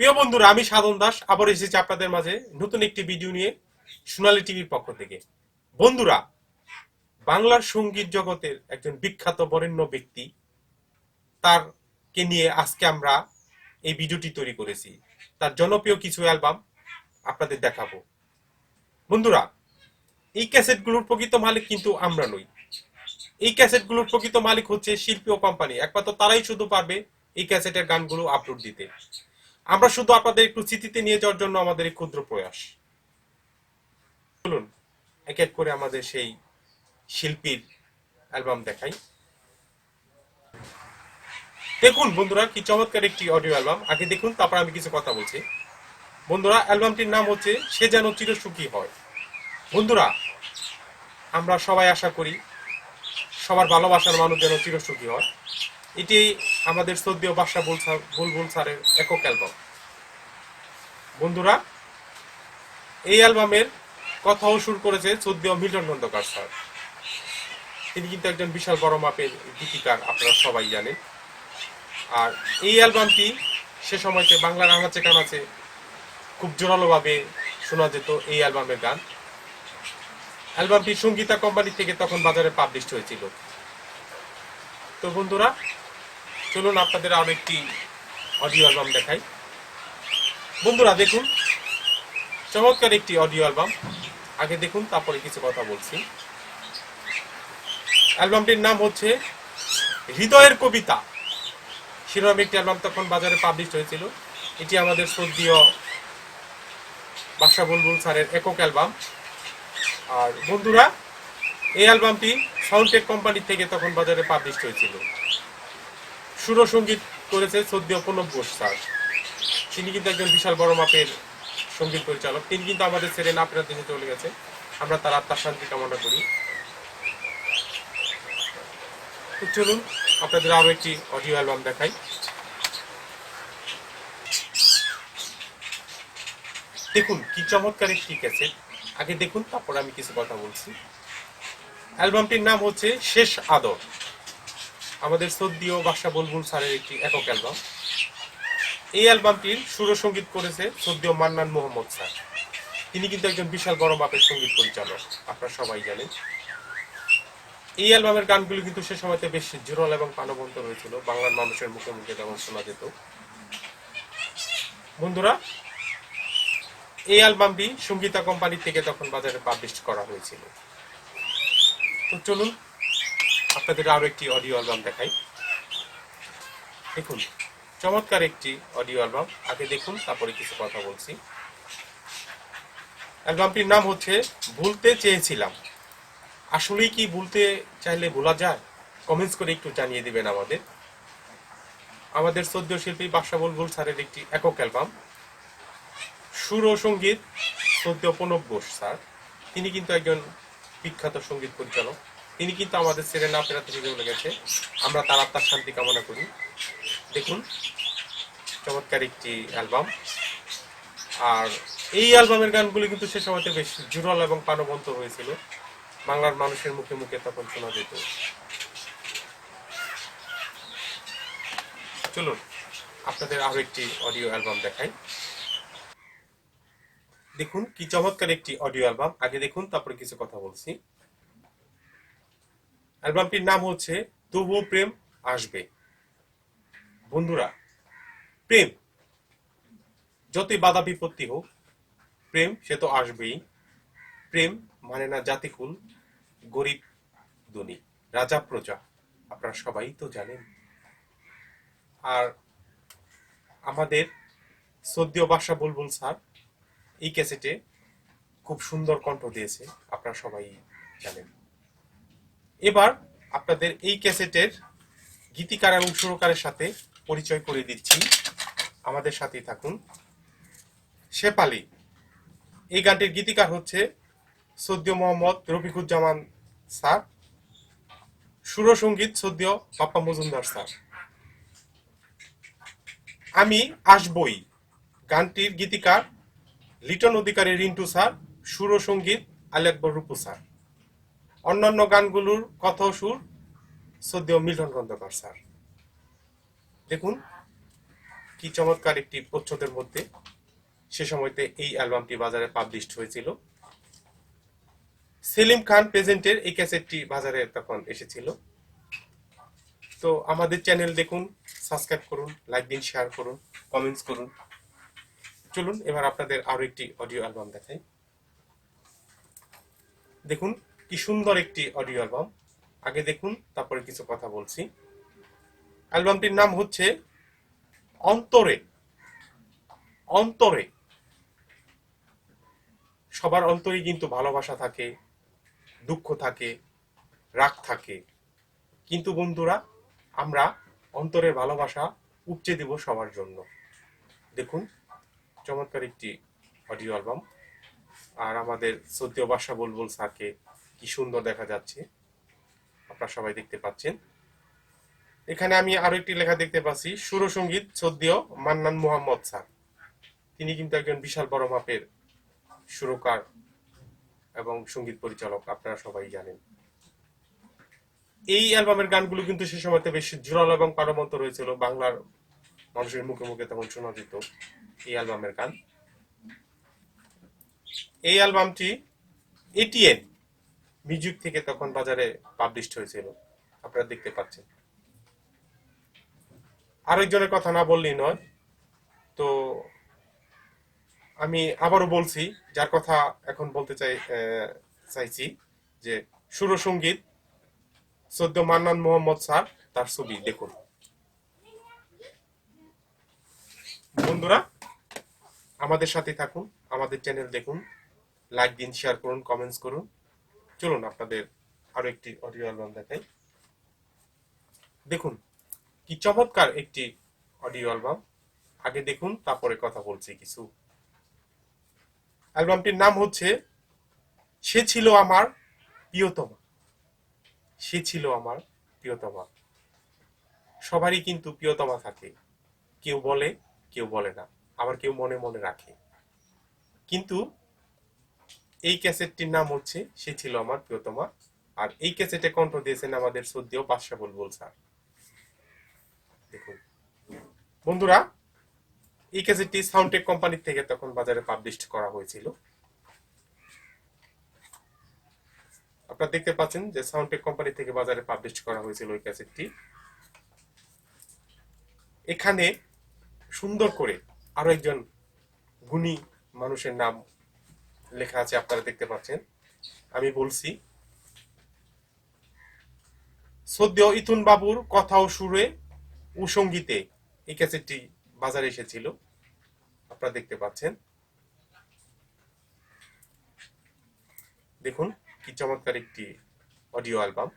প্রিয় বন্ধুরা, আমি সাধন দাস, আবার এসেছি আপনাদের মাঝে নতুন একটি ভিডিও নিয়ে সোনালী টিভির পক্ষ থেকে। বন্ধুরা, বাংলার সংগীত জগতের একজন বিখ্যাত বরেণ্য ব্যক্তি তার কে নিয়ে আজকে আমরা এই ভিডিওটি তৈরি করেছি। তার জনপ্রিয় কিছু অ্যালবাম আপনাদের দেখাবো। বন্ধুরা, এই ক্যাসেটগুলোর প্রকৃত মালিক কিন্তু আমরা নই। এই ক্যাসেটগুলোর প্রকৃত মালিক হচ্ছে শিল্পী ও কোম্পানি। একমাত্র তারাই শুধু পারবে এই ক্যাসেটের গানগুলো আপলোড দিতে। আমরা শুধু আপনাদের একটু স্মৃতিতে নিয়ে যাওয়ার জন্য আমাদের এই ক্ষুদ্র প্রয়াস। চলুন, এক এক করে আমাদের সেই শিল্পীর অ্যালবাম দেখাই। দেখুন বন্ধুরা, কি চমৎকার একটি অডিও অ্যালবাম। আগে দেখুন, তারপর আমি কিছু কথা বলছি। বন্ধুরা, অ্যালবামটির নাম হচ্ছে, সে যেন চিরসুখী হয়। বন্ধুরা, আমরা সবাই আশা করি, সবার ভালোবাসার মানুষ যেন চিরসুখী হয়। এটি আমাদের শ্রদ্ধেয় বাসা বুলবুল স্যারের একক অ্যালবাম। বন্ধুরা, এই অ্যালবামের কথাও সুর করেছে শ্রদ্ধেয় মিল্টন খন্দকার স্যার। তিনি কিন্তু একজন বিশাল বড় মাপের গীতিকার, আপনারা সবাই জানেন। আর এই অ্যালবামটি সে সময়তে বাংলার আনাচে কানাচে খুব জোরালোভাবে শোনা যেত এই অ্যালবামের গান। অ্যালবামটি সঙ্গীতা কোম্পানি থেকে তখন বাজারে পাবলিশ হয়েছিল। তো বন্ধুরা চলুন আপনাদের আরও একটি অডিও অ্যালবাম দেখাই। বন্ধুরা, দেখুন, চমৎকার একটি অডিও অ্যালবাম আগে দেখুন, তারপরে কিছু কথা বলছি। অ্যালবামটির নাম হচ্ছে হৃদয়ের কবিতা। শিরোনাম একটি অ্যালবাম তখন বাজারে পাবলিশ হয়েছিল। এটি আমাদের শ্রদ্ধীয় বাসা বুলবুল স্যারের একক অ্যালবাম। আর বন্ধুরা, এই অ্যালবামটি সাউন্ডটেক কোম্পানি থেকে তখন বাজারে পাবলিশ হয়েছিল। সুরসঙ্গীত করেছে সদ্য প্রণব ঘোষ স্যার। তিনি কিন্তু একজন বিশাল বড় মাপের সংগীত পরিচালক। তিনি কিন্তু আমাদের ছেড়ে না ফেরার দেশে চলে গেছে। আমরা তার আত্মার শান্তি কামনা করি। চলুন, আপনাদের আরও একটি অডিও অ্যালবাম দেখাই। দেখুন, কি চমৎকার একটি ক্যাসেট। আগে দেখুন, তারপর আমি কিছু কথা বলছি। অ্যালবামটির নাম হচ্ছে শেষ আদর। আমাদের সদ্যীয় বাসা বুলবুল স্যারের একটি একক অ্যালবাম। এই অ্যালবামটির সুরসঙ্গীত করেছে সদ্যীয় মান্নান মোহাম্মদ স্যার। তিনি কিন্তু একজন বিশাল বড় মাপের সংগীত পরিচালক, আপনারা সবাই জানেন। এই অ্যালবামের গানগুলো কিন্তু সে সময়তে বেশ জোরাল এবং প্রাণবন্ত হয়েছিল, বাংলার মানুষের মুখে মুখে যেমন শোনা যেত। বন্ধুরা, এই অ্যালবামটি সঙ্গীতা কোম্পানি থেকে তখন বাজারে পাবলিশ করা হয়েছিল। তো চলুন আপনাদের আরও একটি অডিও অ্যালবাম দেখাই। দেখুন, চমৎকার একটি অডিও অ্যালবাম আগে দেখুন, তারপরে কিছু কথা বলছি। অ্যালবামটির নাম হচ্ছে, ভুলতে চেয়েছিলাম। আসলেই কি ভুলতে চাইলে ভোলা যায়? কমেন্টস করে একটু জানিয়ে দিবেন আমাদের। আমাদের সদ্য শিল্পী বাসা বুলবুল স্যারের একটি একক অ্যালবাম। সুর ও সংগীত সদ্য প্রণব ঘোষ স্যার। তিনি কিন্তু একজন বিখ্যাত সংগীত পরিচালক। তিনি কিন্তু আমাদের ছেড়ে না ফেরা থেকে চলে গেছে, আমরা তার আত্মার শান্তি কামনা করি। দেখুন, চমৎকার একটি অ্যালবাম। আর এই অ্যালবামের গানগুলি কিন্তু সে সময়তে বেশ জুরল এবং প্রাণবন্ত হয়েছিল। বাংলার মানুষের মুখে মুখে তখন শোনা যেত। চলুন, আপনাদের আরও একটি অডিও অ্যালবাম দেখাই। দেখুন, কি চমৎকার একটি অডিও অ্যালবাম। আগে দেখুন, তারপরে কিছু কথা বলছি। অ্যালবামটির নাম হচ্ছে তবুও প্রেম আসবে বন্ধুরা, প্রেম যতই বাধা বিপত্তি হোক, প্রেম সে তো আসবেই। প্রেম মানে না জাতিকুল গরিব ধনী, রাজা প্রজা, আপনারা সবাই তো জানেন। আর আমাদের সদ্য বাসা বুলবুল স্যার এই ক্যাসেটে খুব সুন্দর কণ্ঠ দিয়েছে, আপনারা সবাই জানেন। এবার আপনাদের এই ক্যাসেটের গীতিকার এবং সুরকারের সাথে পরিচয় করে দিচ্ছি। আমাদের সাথেই থাকুন। শেপালি এই গানটির গীতিকার হচ্ছে সদ্য মোহাম্মদ রফিকুজ্জামান স্যার, সুরসঙ্গীত সদ্য বাপ্পা মজুমদার স্যার। আমি আসবই গানটির গীতিকার লিটন অধিকারী রিন্টু স্যার, সুরসঙ্গীত আলী আকবর রূপু স্যার। অন্যান্য গানগুলোর কথা সুর সদ্য মিলন খন্দকার স্যার। দেখুন, কি চমৎকার একটি প্রচ্ছদের মধ্যে সে সময়তে এই অ্যালবামটি বাজারে পাবলিশড হয়েছিল। সেলিম খান প্রেজেন্টের এই ক্যাসেটটি বাজারে তখন এসেছিল। তো আমাদের চ্যানেল দেখুন, সাবস্ক্রাইব করুন, লাইক দিন, শেয়ার করুন, কমেন্টস করুন। চলুন, এবার আপনাদের আরও একটি অডিও অ্যালবাম দেখাই। দেখুন কি সুন্দর একটি অডিও অ্যালবাম আগে দেখুন, তারপরে কিছু কথা বলছি। অ্যালবামটির নাম হচ্ছে অন্তরে অন্তরে। সবার অন্তরে কিন্তু ভালোবাসা থাকে, দুঃখ থাকে, রাগ থাকে। কিন্তু বন্ধুরা, আমরা অন্তরের ভালোবাসা উপচে দিব সবার জন্য। দেখুন, চমৎকার একটি অডিও অ্যালবাম আর আমাদের সদ্য বাসা বুলবুল স্যারকে কি সুন্দর দেখা যাচ্ছে। আপনারা সবাই দেখতে পাচ্ছেন। এখানে আমি আরও একটি লেখা দেখতে পাচ্ছি সুরসঙ্গীত সদ্য মান্নান মোহাম্মদ স্যার। তিনি কিন্তু একজন বিশাল বড় মাপের সুরকার এবং সংগীত পরিচালক, আপনারা সবাই জানেন। এই অ্যালবামের গানগুলো কিন্তু সে সময়তে বেশ জোরালো এবং প্রাণবন্ত রয়েছিল। বাংলার মানুষের মুখে মুখে তখন শোনা যেত এই অ্যালবামের গান। এই অ্যালবামটি এটিএন মিউজিক থেকে তখন বাজারে পাবলিশড হয়েছিল। আপনারা দেখতে পাচ্ছেন। আরেকজনের কথা না বললেই নয়। তো আমি আবারও বলছি, যার কথা এখন বলতে চাই চাইছি, যে সুরসঙ্গীত সদ্য মান্নান মোহাম্মদ স্যার, তার ছবি দেখুন। বন্ধুরা, আমাদের সাথে থাকুন, আমাদের চ্যানেল দেখুন লাইক দিন শেয়ার করুন কমেন্টস করুন। চলুন আপনাদের আরও একটি অডিও অ্যালবাম দেখাই। দেখুন, কি চমৎকার একটি অডিও অ্যালবাম আগে দেখুন, তারপরে কথা বলছি কিছু। অ্যালবামটির নাম হচ্ছে, সে ছিল আমার প্রিয়তমা। সে ছিল আমার প্রিয়তমা। সবারই কিন্তু প্রিয়তমা থাকে। কেউ বলে কেউ বলে না। আবার কেউ মনে মনে রাখে। কিন্তু এই ক্যাসেটটির নাম হচ্ছে, সে ছিল আমার প্রিয়তমা। আর এই ক্যাসেটে কণ্ঠ দিয়েছেন আমাদের সদ্য বাদশা বুলবুল স্যার। দেখুন। বন্ধুরা, এই ক্যাসেটটি সাউন্ডটেক কোম্পানি থেকে তখন বাজারে পাবলিশ করা হয়েছিল। আপনারা দেখতে পাচ্ছেন যে সাউন্ডটেক কোম্পানি থেকে বাজারে পাবলিশ করা হয়েছিল ওই ক্যাসেটটি। এখানে সুন্দর করে আরও একজন গুণী মানুষের নাম লেখা আছে, আপনারা দেখতে পাচ্ছেন। আমি বলছি, সদ্য ইতুন বাবুর কথা ও সুরে ও সঙ্গীতে এই ক্যাসেটটি বাজারে এসেছিল। আপনারা দেখতে পাচ্ছেন। দেখুন কি চমৎকার একটি অডিও অ্যালবাম।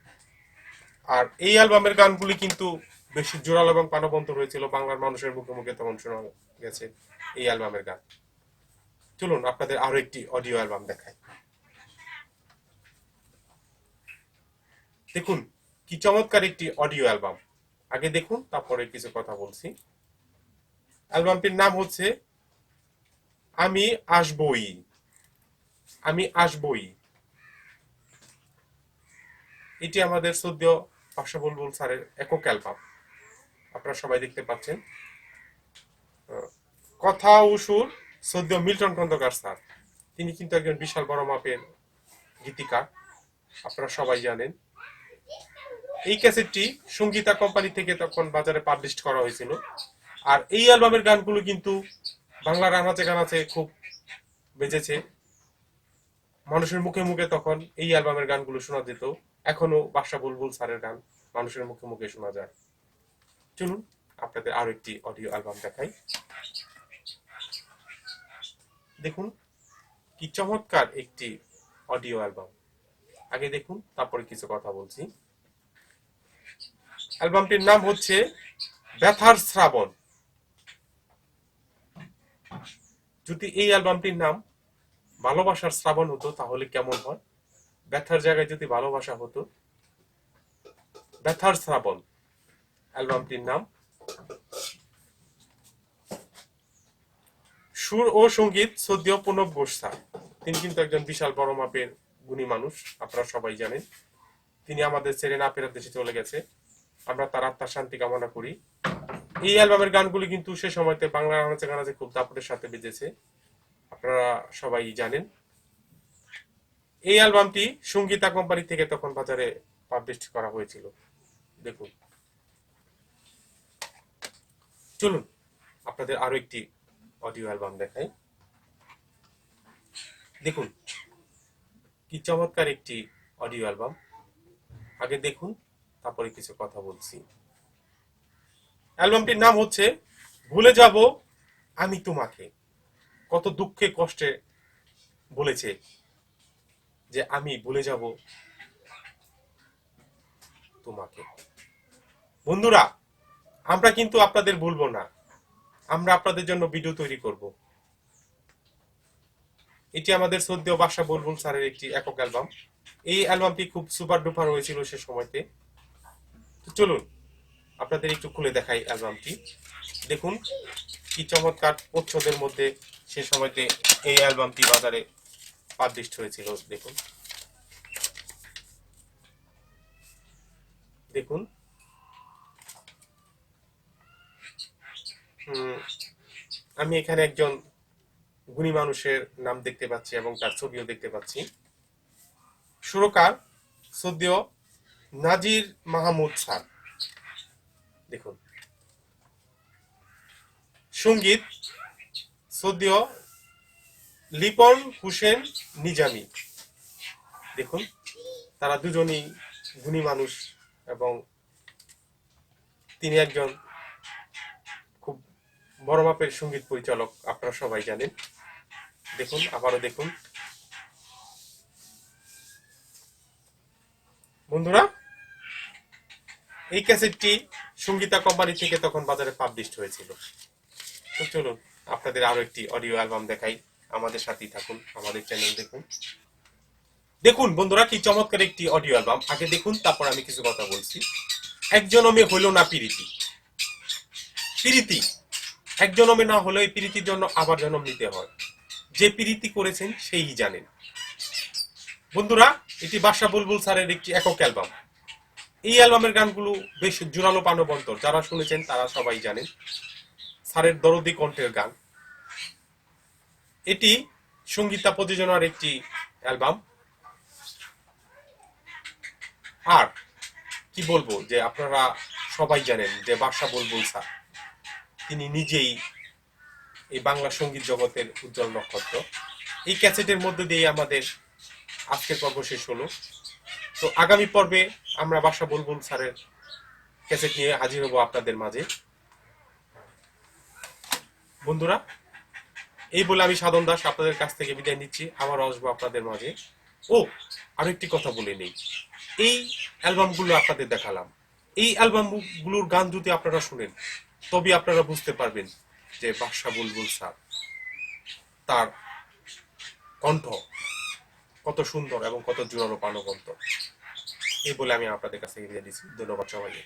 আর এই অ্যালবামের গানগুলি কিন্তু বেশি জোরালো এবং প্রাণবন্ত রয়েছিল। বাংলার মানুষের মুখে মুখে তখন শোনা গেছে এই অ্যালবামের গান। চলুন আপনাদের আরও একটি অডিও অ্যালবাম দেখাই। দেখুন, কি চমৎকার একটি অডিও অ্যালবাম আগে দেখুন, তারপরে কিছু কথা বলছি। অ্যালবামটির নাম হচ্ছে, আমি আসবই। আমি আসবই। এটি আমাদের সদ্য পাশা বুলবুল স্যারের একক অ্যালবাম আপনারা সবাই দেখতে পাচ্ছেন। কথা ও সুর সদ্য মিল্টন খন্দকার স্যার, তিনি কিন্তু একজন বিশাল বড় মাপের গীতিকার, আপনারা সবাই জানেন। এই ক্যাসেটটি সঙ্গীতা কোম্পানি থেকে তখন বাজারে পাবলিশ করা হয়েছিল। আর এই অ্যালবামের গানগুলো কিন্তু বাংলার আনাচে গানাচে খুব বেজেছে। মানুষের মুখে মুখে তখন এই অ্যালবামের গানগুলো শোনা যেত। এখনও বাদশা বুলবুল স্যারের গান মানুষের মুখে মুখে শোনা যায়। চলুন, আপনাদের আরও একটি অডিও অ্যালবাম দেখাই। দেখুন কি চমৎকার একটি অডিও অ্যালবাম। আগে দেখুন, তারপরে কিছু কথা বলছি। অ্যালবামটির নাম হচ্ছে ব্যথার শ্রাবণ। যদি এই অ্যালবামটির নাম ভালোবাসার শ্রাবণ হতো, তাহলে কেমন হয়? ব্যথার জায়গায় যদি ভালোবাসা হতো, ব্যথার শ্রাবণ, অ্যালবামটির নাম সুর ও সংগীত সদ্য প্রণব ঘোষ তিনি কিন্তু একজন বিশাল বড় মাপের গুণী মানুষ, আপনারা সবাই জানেন। তিনি আমাদের ছেড়ে না ফেরার দেশে চলে গেছে। আমরা তার আত্মার শান্তি কামনা করি। এই অ্যালবামের গানগুলি কিন্তু সে সময়তে বাংলা গানাচে গানাচে খুব দাপটের সাথে বেজেছে। আপনারা সবাই জানেন। এই অ্যালবামটি সঙ্গীতা কোম্পানি থেকে তখন বাজারে পাবলিশ করা হয়েছিল। দেখুন। চলুন, আপনাদের আরও একটি অডিও অ্যালবাম দেখাই। দেখুন, কি চমৎকার একটি অডিও অ্যালবাম। আগে দেখুন, তারপরে কিছু কথা বলছি। অ্যালবামটির নাম হচ্ছে, ভুলে যাব আমি তোমাকে। কত দুঃখে কষ্টে বলেছে যে, আমি ভুলে যাব তোমাকে। বন্ধুরা, আমরা কিন্তু আপনাদের ভুলবো না। আমরা আপনাদের জন্য ভিডিও তৈরি করব। এটি আমাদের সদ্য বাসা বুলবুল স্যারের একটি একক অ্যালবাম। এই অ্যালবামটি খুব সুপার ডুপার হয়েছিল সে সময়তে। তো চলুন, আপনাদের একটু খুলে দেখাই অ্যালবামটি। দেখুন, কি চমৎকার প্রচ্ছদের মধ্যে সে সময়তে এই অ্যালবামটি বাজারে পাবলিশ হয়েছিল। দেখুন। দেখুন আমি এখানে একজন গুণী মানুষের নাম দেখতে পাচ্ছি এবং তার ছবিও দেখতে পাচ্ছি। সুরকার সদ্য নাজির মাহমুদ স্যার। দেখুন। সংগীত সদ্য লিপন হুসেন নিজামি। দেখুন, তারা দুজনই গুণী মানুষ এবং তিনি একজন বড় মাপের সংগীত পরিচালক আপনারা সবাই জানেন। দেখুন, আবারও দেখুন। বন্ধুরা, এই ক্যাসেটটি সঙ্গীতা কোম্পানি থেকে তখন বাজারে পাবলিশ হয়েছিল। তো চলুন, আপনাদের আরও একটি অডিও অ্যালবাম দেখাই। আমাদের সাথেই থাকুন, আমাদের চ্যানেল দেখুন। দেখুন বন্ধুরা, কি চমৎকার একটি অডিও অ্যালবাম আগে দেখুন, তারপর আমি কিছু কথা বলছি। এক জনমে হইল না পিরিতি। পিরিতি এক জনমে না হলে এই পিরিতির জন্য আবার জন্ম নিতে হয়। যে পিরিতি করেছেন সেই জানেন। বন্ধুরা, এটি বাসা বুলবুল স্যারের একটি একক অ্যালবাম। এই অ্যালবামের গানগুলো বেশ জোরালো প্রাণবন্তর। যারা শুনেছেন তারা সবাই জানেন স্যারের দরদি কণ্ঠের গান। এটি সঙ্গীতা প্রযোজনার একটি অ্যালবাম। আর কি বলব যে আপনারা সবাই জানেন যে বাদশা বুলবুল স্যার তিনি নিজেই এই বাংলা সংগীত জগতের উজ্জ্বল নক্ষত্র। এই ক্যাসেটের মধ্যে দিয়ে আমাদের আজকের পর্ব শেষ হলো। তো আগামী পর্বে আমরা বাসা বুলবুল স্যারের ক্যাসেট নিয়ে হাজির হব আপনাদের মাঝে। বন্ধুরা, এই বলে আমি সাধন দাস আপনাদের কাছ থেকে বিদায় নিচ্ছি। আবার আসব আপনাদের মাঝে। ও, আরও একটি কথা বলে নেই। এই অ্যালবামগুলো আপনাদের দেখালাম। এই অ্যালবামগুলোর গান যদি আপনারা শুনেন তবে আপনারা বুঝতে পারবেন যে বাদশা বুলবুল স্যার তার কণ্ঠ কত সুন্দর এবং কত জোরালো প্রাণবন্ত। এই বলে আমি আপনাদের কাছে ধন্যবাদ সবাইকে।